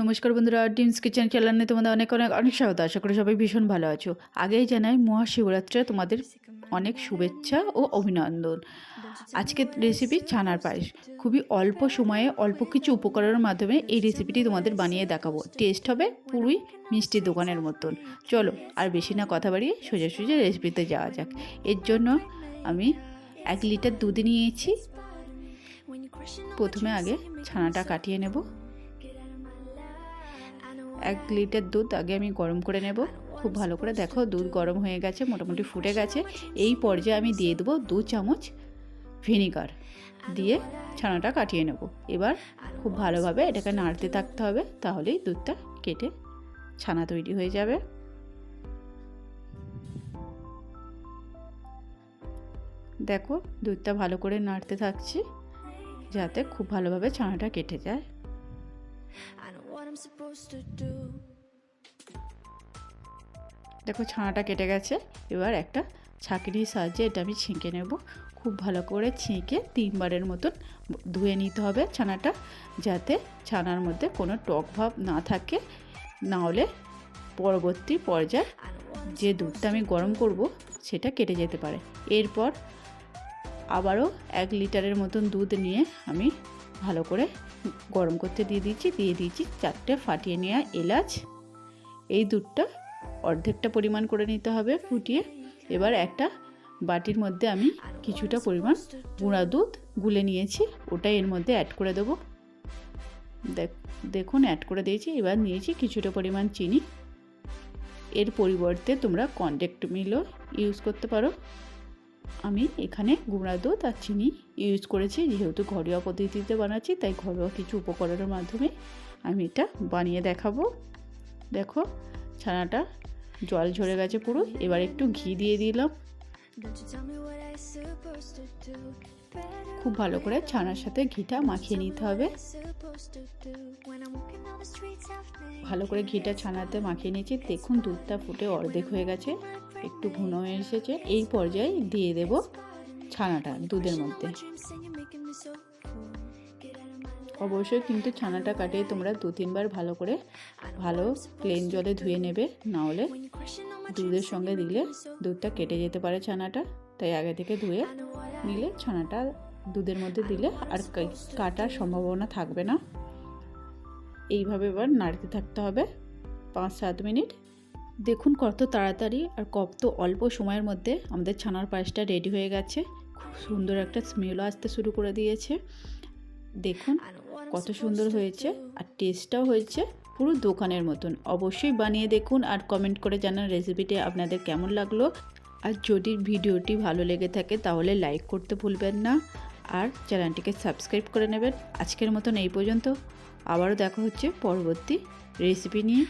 নমস্কার বন্ধুরা ডিমস কিচেন চ্যানেলে তোমাদের অনেক অনেক অনেক স্বাগত। আশা করি সবাই ভীষণ ভালো আছো। আগেই জানাই, মহাশিবরাত্রে তোমাদের অনেক শুভেচ্ছা ও অভিনন্দন। আজকের রেসিপি ছানার পায়েস। খুবই অল্প সময়ে অল্প কিছু উপকরণের মাধ্যমে এই রেসিপিটি তোমাদের বানিয়ে দেখাবো। টেস্ট হবে পুরোই মিষ্টির দোকানের মতন। চলো, আর বেশি না কথা বাড়িয়ে সোজা সোজা রেসিপিতে যাওয়া যাক। এর জন্য আমি এক লিটার দুধ নিয়েছি। প্রথমে আগে ছানাটা কাটিয়ে নেব। এক লিটার দুধ আগে আমি গরম করে নেব। খুব ভালো করে দেখো, দুধ গরম হয়ে গেছে, মোটামুটি ফুটে গেছে। এই পর্যায়ে আমি দিয়ে দেবো দু চামচ ভিনিগার দিয়ে ছানাটা কাটিয়ে নেব। এবার খুব ভালোভাবে এটাকে নাড়তে থাকতে হবে, তাহলেই দুধটা কেটে ছানা তৈরি হয়ে যাবে। দেখো, দুধটা ভালো করে নাড়তে থাকছি, যাতে খুব ভালোভাবে ছানাটা কেটে যায়। দেখো ছানাটা কেটে গেছে, এবার একটা ছাঁকনির সাহায্যে এটা আমি ছেঁকে নেব। খুব ভালো করে ছেঁকে তিনবারের মতন ধুয়ে নিতে হবে ছানাটা, যাতে ছানার মধ্যে কোনো টক ভাব না থাকে। না হলে পরবর্তী পর্যায়ে যে দুধটা আমি গরম করব, সেটা কেটে যেতে পারে। এরপর আবারও এক লিটারের মতন দুধ নিয়ে আমি ভালো করে গরম করতে দিয়ে দিয়েছি দিয়ে দিয়েছি চারটে ফাটিয়ে নেওয়া এলাচ। এই দুধটা অর্ধেকটা পরিমাণ করে নিতে হবে ফুটিয়ে। এবার একটা বাটির মধ্যে আমি কিছুটা পরিমাণ গুঁড়া দুধ গুলে নিয়েছি ওটা এর মধ্যে অ্যাড করে দেবো। দেখুন অ্যাড করে দিয়েছি, এবার নিয়েছি কিছুটা পরিমাণ চিনি। এর পরিবর্তে তোমরা কন্ট্যাক্ট মিলও ইউজ করতে পারো। আমি এখানে গুঁড়া দুধ আর চিনি ইউজ করেছি যেহেতু ঘরোয়া পদ্ধতিতে বানাচ্ছি তাই ঘরোয়া কিছু উপকরণের মাধ্যমে আমি এটা বানিয়ে দেখাবো। দেখো ছানাটা জল ঝরে গেছে পুরো এবার একটু ঘি দিয়ে দিলাম। খুব ভালো করে ছানার সাথে ঘিটা মাখিয়ে নিতে হবে। ভালো করে ঘিটা ছানাতে মাখিয়ে নিয়েছি দেখুন দুধটা ফুটে অর্ধেক হয়ে গেছে। একটু ঘন হয়ে এসেছে। এই পর্যায়ে দিয়ে দেব ছানাটা দুধের মধ্যে। অবশ্যই কিন্তু ছানাটা কাটিয়ে তোমরা দু তিনবার ভালো করে ভালো প্লেন জলে ধুয়ে নেবে, নাহলে দুধের সঙ্গে দিলে দুধটা কেটে যেতে পারে ছানাটা। তাই আগে থেকে ধুয়ে নিলে ছানাটা দুধের মধ্যে দিলে আর কাটার সম্ভাবনা থাকবে না। এইভাবে এবার নাড়তে থাকতে হবে পাঁচ সাত মিনিট। দেখুন কত তাড়াতাড়ি আর কত অল্প সময়ের মধ্যে আমাদের ছানার পায়েসটা রেডি হয়ে গেছে। খুব সুন্দর একটা স্মেলও আসতে শুরু করে দিয়েছে। দেখুন কত সুন্দর হয়েছে আর টেস্টটাও হয়েছে পুরো দোকানের মতন। অবশ্যই বানিয়ে দেখুন আর কমেন্ট করে জানান রেসিপিটি আপনাদের কেমন লাগল। আর যদি ভিডিওটি ভালো লেগে থাকে তাহলে লাইক করতে ভুলবেন না। আর চ্যানেলটিকে সাবস্ক্রাইব করে নেবেন। আজকের মতন এই পর্যন্ত। আবারও দেখা হচ্ছে পরবর্তী রেসিপি নিয়ে।